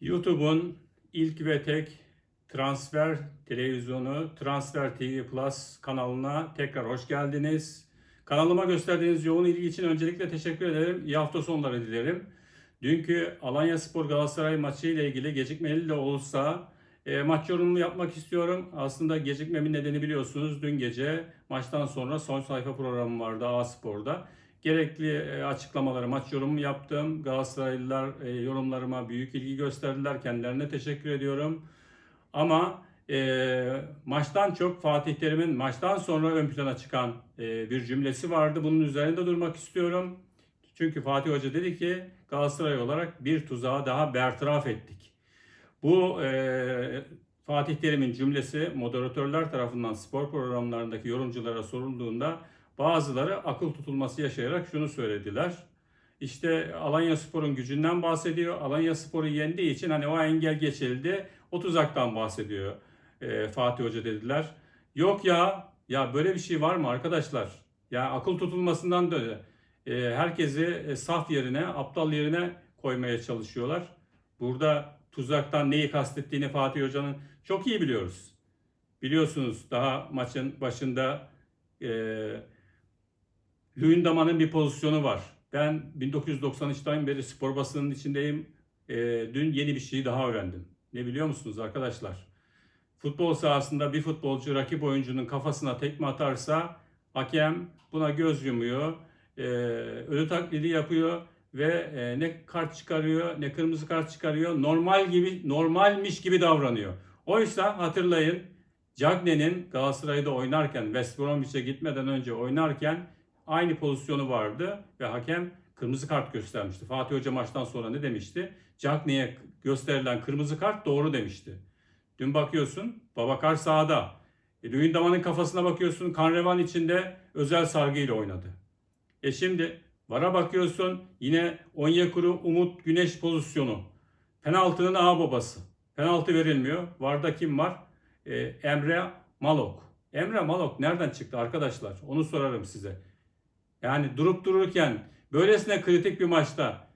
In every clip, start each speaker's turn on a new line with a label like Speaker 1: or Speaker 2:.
Speaker 1: YouTube'un ilk ve tek transfer televizyonu Transfer TV Plus kanalına tekrar hoş geldiniz. Kanalıma gösterdiğiniz yoğun ilgi için öncelikle teşekkür ederim. İyi hafta sonları dilerim. Dünkü Alanya Spor Galatasaray maçı ile ilgili gecikmeli de olsa e, maç yorumumu yapmak istiyorum. Aslında gecikmemin nedeni biliyorsunuz. Dün gece maçtan sonra son sayfa programım vardı A Spor'da. Gerekli e, açıklamaları, maç yorumumu yaptım. Galatasaraylılar e, yorumlarıma büyük ilgi gösterdiler. Kendilerine teşekkür ediyorum. Ama e, maçtan çok Fatih Terim'in maçtan sonra ön plana çıkan e, bir cümlesi vardı. Bunun üzerinde durmak istiyorum. Çünkü Fatih Hoca dedi ki Galatasaray olarak bir tuzağı daha bertaraf ettik. Bu e, Fatih Terim'in cümlesi moderatörler tarafından spor programlarındaki yorumculara sorulduğunda bazıları akıl tutulması yaşayarak şunu söylediler. İşte Alanya Spor'un gücünden bahsediyor. Alanya Spor'u yendiği için hani o engel geçildi. O tuzaktan bahsediyor e, Fatih Hoca dediler. Yok ya, ya böyle bir şey var mı arkadaşlar? Ya akıl tutulmasından da öyle. E, herkesi e, saf yerine, aptal yerine koymaya çalışıyorlar. Burada tuzaktan neyi kastettiğini Fatih Hoca'nın çok iyi biliyoruz. Biliyorsunuz daha maçın başında e, Luyendama'nın bir pozisyonu var. Ben 1993'ten beri spor basının içindeyim. E, dün yeni bir şey daha öğrendim. Ne biliyor musunuz arkadaşlar? Futbol sahasında bir futbolcu rakip oyuncunun kafasına tekme atarsa hakem buna göz yumuyor. E, ölü taklidi yapıyor ve e, ne kart çıkarıyor ne kırmızı kart çıkarıyor. Normal gibi normalmiş gibi davranıyor. Oysa hatırlayın Cagney'in Galatasaray'da oynarken West Bromwich'e gitmeden önce oynarken aynı pozisyonu vardı ve hakem kırmızı kart göstermişti. Fatih Hoca maçtan sonra ne demişti? Cagney'e gösterilen kırmızı kart doğru demişti. Dün bakıyorsun Babakar sağda. E, Luyendama'nın kafasına bakıyorsun Kanrevan içinde özel sargıyla oynadı. E şimdi VAR'a bakıyorsun yine Onyekuru Umut Güneş pozisyonu. Penaltının ağ babası. Penaltı verilmiyor. VAR'da kim var? E, Emre Malok. Emre Malok nereden çıktı arkadaşlar? Onu sorarım size. Yani durup dururken böylesine kritik bir maçta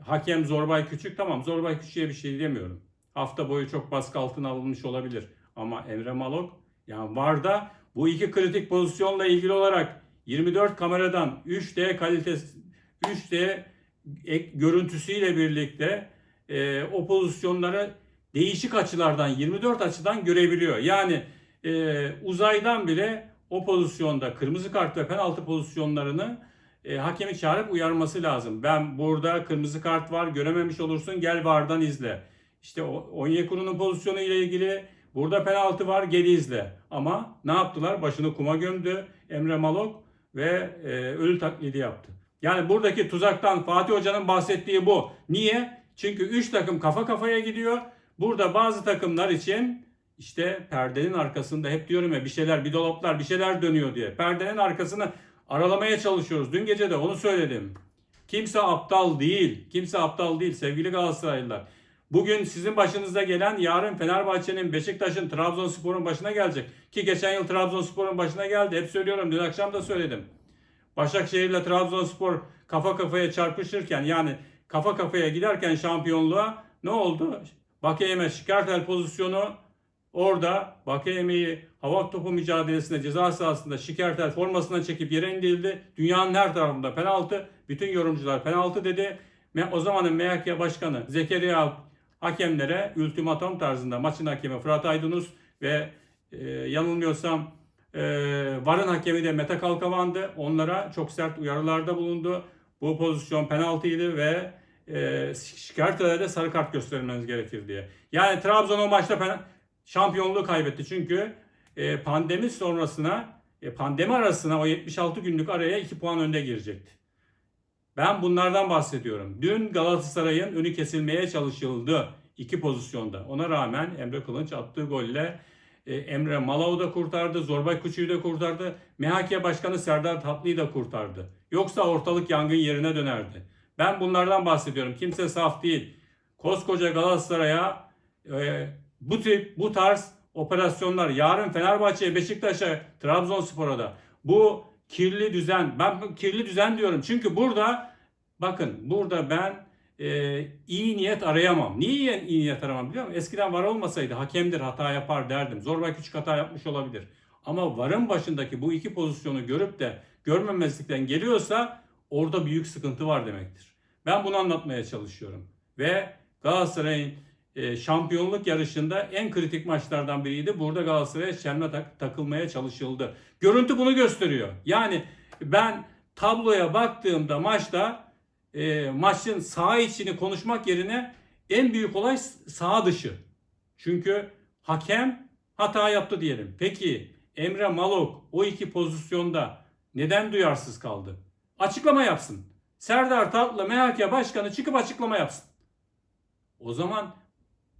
Speaker 1: hakem Zorbay Küçük tamam Zorbay Küçük'e bir şey demiyorum. Hafta boyu çok baskı altına alınmış olabilir. Ama Emre Malok yani VAR'da bu iki kritik pozisyonla ilgili olarak 24 kameradan 3D kalitesi 3D ek, görüntüsüyle birlikte e, o pozisyonları değişik açılardan 24 açıdan görebiliyor. Yani e, uzaydan bile o pozisyonda kırmızı kart ve penaltı pozisyonlarını e, hakemi çağırıp uyarması lazım. Ben burada kırmızı kart var görememiş olursun gel VAR'dan izle. İşte Onyekuru'nun pozisyonu ile ilgili burada penaltı var gel izle. Ama ne yaptılar? Başını kuma gömdü Emre Malok ve e, ölü taklidi yaptı. Yani buradaki tuzaktan Fatih Hoca'nın bahsettiği bu. Niye? Çünkü 3 takım kafa kafaya gidiyor. Burada bazı takımlar için işte perdenin arkasında hep diyorum ya bir şeyler, bir dolaplar, bir şeyler dönüyor diye. Perdenin arkasını aralamaya çalışıyoruz. Dün gece de onu söyledim. Kimse aptal değil. Kimse aptal değil sevgili Galatasaraylılar. Bugün sizin başınıza gelen yarın Fenerbahçe'nin, Beşiktaş'ın, Trabzonspor'un başına gelecek. Ki geçen yıl Trabzonspor'un başına geldi. Hep söylüyorum. Dün akşam da söyledim. Başakşehir ile Trabzonspor kafa kafaya çarpışırken yani kafa kafaya giderken şampiyonluğa ne oldu? Bakayeme Şikartel pozisyonu orada Bakayeme'yi hava topu mücadelesinde ceza sahasında Şikartel formasına çekip yere indirildi. Dünyanın her tarafında penaltı. Bütün yorumcular penaltı dedi. O zamanın MHK Başkanı Zekeriya hakemlere ultimatom tarzında maçın hakemi Fırat Aydınus ve e, yanılmıyorsam e, VAR'ın hakemi de Mete Kalkavan'dı. Onlara çok sert uyarılarda bulundu. Bu pozisyon penaltıydı ve e, Şikartel'e de sarı kart göstermeniz gerekir diye. Yani Trabzon o maçta pen- şampiyonluğu kaybetti. Çünkü e, pandemi sonrasına e, pandemi arasına o 76 günlük araya 2 puan önde girecekti. Ben bunlardan bahsediyorum. Dün Galatasaray'ın önü kesilmeye çalışıldı iki pozisyonda. Ona rağmen Emre Kılınç attığı golle e, Emre Malau da kurtardı, Zorbay Kuçu'yu da kurtardı. MHK Başkanı Serdar Tatlı'yı da kurtardı. Yoksa ortalık yangın yerine dönerdi. Ben bunlardan bahsediyorum. Kimse saf değil. Koskoca Galatasaray'a e, bu tip bu tarz operasyonlar yarın Fenerbahçe'ye, Beşiktaş'a, Trabzonspor'a da bu kirli düzen ben kirli düzen diyorum. Çünkü burada bakın burada ben e, iyi niyet arayamam. Niye iyi, niyet aramam biliyor musun? Eskiden var olmasaydı hakemdir hata yapar derdim. Zorbay küçük hata yapmış olabilir. Ama varın başındaki bu iki pozisyonu görüp de görmemezlikten geliyorsa orada büyük sıkıntı var demektir. Ben bunu anlatmaya çalışıyorum. Ve Galatasaray'ın şampiyonluk yarışında en kritik maçlardan biriydi. Burada Galatasaray'a çelme tak- takılmaya çalışıldı. Görüntü bunu gösteriyor. Yani ben tabloya baktığımda maçta e, maçın sağ içini konuşmak yerine en büyük olay sağ dışı. Çünkü hakem hata yaptı diyelim. Peki Emre Malok o iki pozisyonda neden duyarsız kaldı? Açıklama yapsın. Serdar Tatlı MHK Başkanı çıkıp açıklama yapsın. O zaman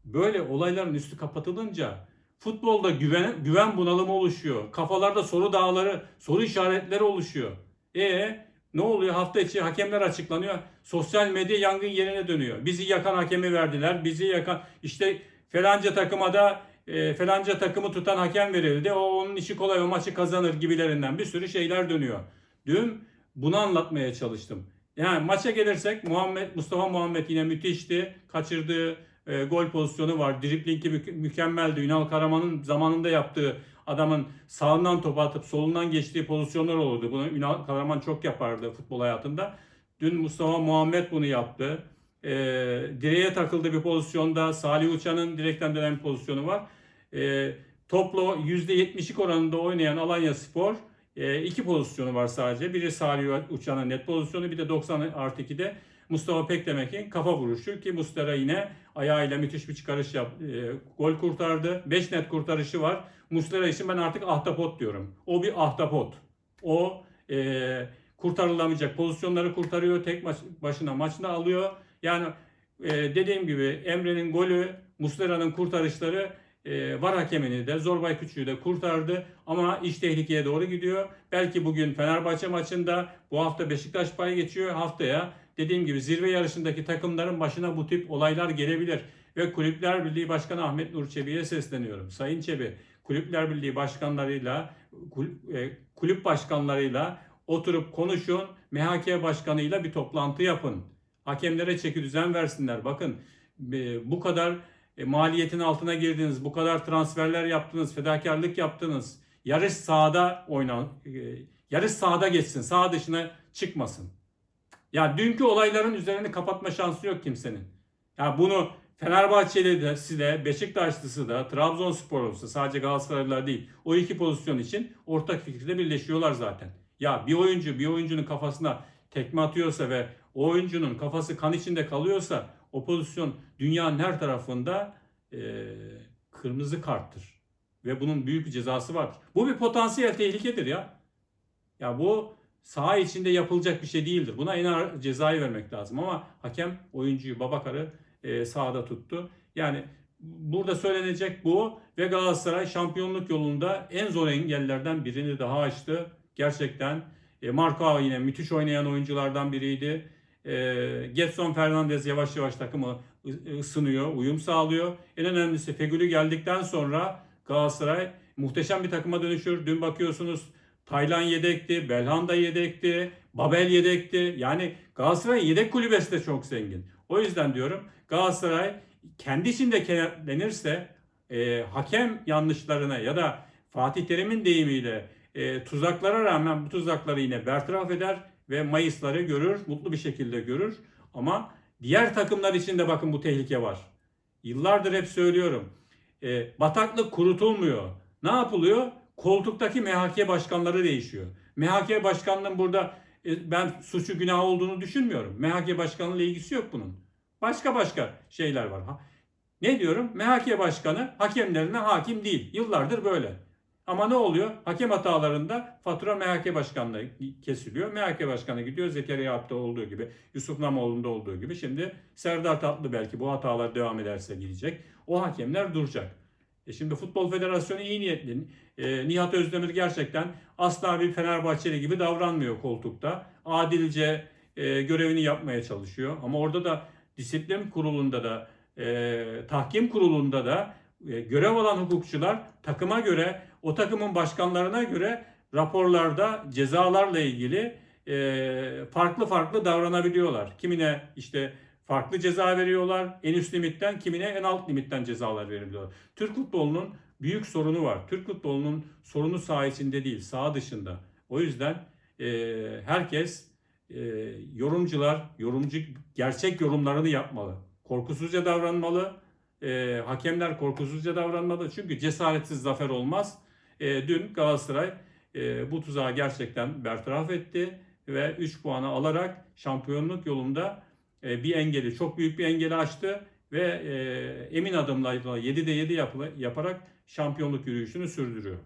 Speaker 1: böyle olayların üstü kapatılınca futbolda güven, güven bunalımı oluşuyor. Kafalarda soru dağları, soru işaretleri oluşuyor. E ne oluyor? Hafta içi hakemler açıklanıyor. Sosyal medya yangın yerine dönüyor. Bizi yakan hakemi verdiler. Bizi yakan işte falanca takıma da e, falanca takımı tutan hakem verildi. O onun işi kolay o maçı kazanır gibilerinden bir sürü şeyler dönüyor. Dün bunu anlatmaya çalıştım. Yani maça gelirsek Muhammed Mustafa Muhammed yine müthişti. Kaçırdığı e, gol pozisyonu var. Driblingi mü- mükemmeldi. Ünal Karaman'ın zamanında yaptığı adamın sağından top atıp solundan geçtiği pozisyonlar olurdu. Bunu Ünal Karaman çok yapardı futbol hayatında. Dün Mustafa Muhammed bunu yaptı. E, direğe takıldığı bir pozisyonda Salih Uçan'ın direkten dönen bir pozisyonu var. E, topla %70'lik oranında oynayan Alanya Spor e, iki pozisyonu var sadece. Biri Salih Uçan'ın net pozisyonu bir de 90 artı 2'de Mustafa Pekdemek'in kafa vuruşu ki Mustera yine ayağıyla müthiş bir çıkarış yap, e, gol kurtardı. 5 net kurtarışı var. Mustera için ben artık ahtapot diyorum. O bir ahtapot. O e, kurtarılamayacak pozisyonları kurtarıyor. Tek maç, başına maçını alıyor. Yani e, dediğim gibi Emre'nin golü, Mustera'nın kurtarışları e, var hakemini de Zorbay Küçük'ü de kurtardı ama iş tehlikeye doğru gidiyor. Belki bugün Fenerbahçe maçında bu hafta Beşiktaş pay geçiyor. Haftaya dediğim gibi zirve yarışındaki takımların başına bu tip olaylar gelebilir. Ve Kulüpler Birliği Başkanı Ahmet Nur Çebi'ye sesleniyorum. Sayın Çebi, Kulüpler Birliği başkanlarıyla, e, kulüp başkanlarıyla oturup konuşun. MHK başkanıyla bir toplantı yapın. Hakemlere çeki düzen versinler. Bakın e, bu kadar e, maliyetin altına girdiniz, bu kadar transferler yaptınız, fedakarlık yaptınız. Yarış sahada oynan, yarış sahada geçsin, sağ dışına çıkmasın. Ya dünkü olayların üzerini kapatma şansı yok kimsenin. Ya bunu Fenerbahçeli de size, Beşiktaşlısı da, Trabzonsporlusu sadece Galatasaraylılar değil. O iki pozisyon için ortak fikirde birleşiyorlar zaten. Ya bir oyuncu bir oyuncunun kafasına tekme atıyorsa ve o oyuncunun kafası kan içinde kalıyorsa o pozisyon dünyanın her tarafında e, kırmızı karttır. Ve bunun büyük bir cezası vardır. Bu bir potansiyel tehlikedir ya. Ya bu saha içinde yapılacak bir şey değildir. Buna en ağır cezayı vermek lazım ama hakem oyuncuyu Babakar'ı e, sahada tuttu. Yani burada söylenecek bu ve Galatasaray şampiyonluk yolunda en zor engellerden birini daha aştı. Gerçekten e, Marco yine müthiş oynayan oyunculardan biriydi. E, Getson Fernandez yavaş yavaş takımı ısınıyor, uyum sağlıyor. En önemlisi Fegül'ü geldikten sonra Galatasaray muhteşem bir takıma dönüşür. Dün bakıyorsunuz Taylan yedekti, Belhanda yedekti, Babel yedekti. Yani Galatasaray yedek kulübesi de çok zengin. O yüzden diyorum Galatasaray kendi içinde kenetlenirse e, hakem yanlışlarına ya da Fatih Terim'in deyimiyle e, tuzaklara rağmen bu tuzakları yine bertaraf eder ve Mayısları görür, mutlu bir şekilde görür. Ama diğer takımlar için de bakın bu tehlike var. Yıllardır hep söylüyorum. E, bataklık kurutulmuyor. Ne yapılıyor? Koltuktaki MHK başkanları değişiyor. MHK başkanlığının burada e, ben suçu günah olduğunu düşünmüyorum. MHK başkanlığıyla ilgisi yok bunun. Başka başka şeyler var. Ne diyorum? MHK başkanı hakemlerine hakim değil. Yıllardır böyle. Ama ne oluyor? Hakem hatalarında fatura MHK başkanına kesiliyor. MHK başkanı gidiyor Zekeriya Alp'te olduğu gibi, Yusuf Namoğlu'nda olduğu gibi. Şimdi Serdar Tatlı belki bu hatalar devam ederse gidecek. O hakemler duracak. E şimdi Futbol Federasyonu iyi niyetli. E, Nihat Özdemir gerçekten asla bir Fenerbahçeli gibi davranmıyor koltukta. Adilce e, görevini yapmaya çalışıyor. Ama orada da disiplin kurulunda da e, tahkim kurulunda da e, görev alan hukukçular takıma göre o takımın başkanlarına göre raporlarda cezalarla ilgili e, farklı farklı davranabiliyorlar. Kimine işte farklı ceza veriyorlar. En üst limitten kimine en alt limitten cezalar veriliyor. Türk futbolunun büyük sorunu var. Türk futbolunun sorunu saha içinde değil, saha dışında. O yüzden e, herkes e, yorumcular, yorumcu gerçek yorumlarını yapmalı. Korkusuzca davranmalı. E, hakemler korkusuzca davranmalı. Çünkü cesaretsiz zafer olmaz. E, dün Galatasaray e, bu tuzağı gerçekten bertaraf etti ve 3 puanı alarak şampiyonluk yolunda bir engeli, çok büyük bir engeli aştı ve e, emin adımlarla 7'de 7 yapı- yaparak şampiyonluk yürüyüşünü sürdürüyor.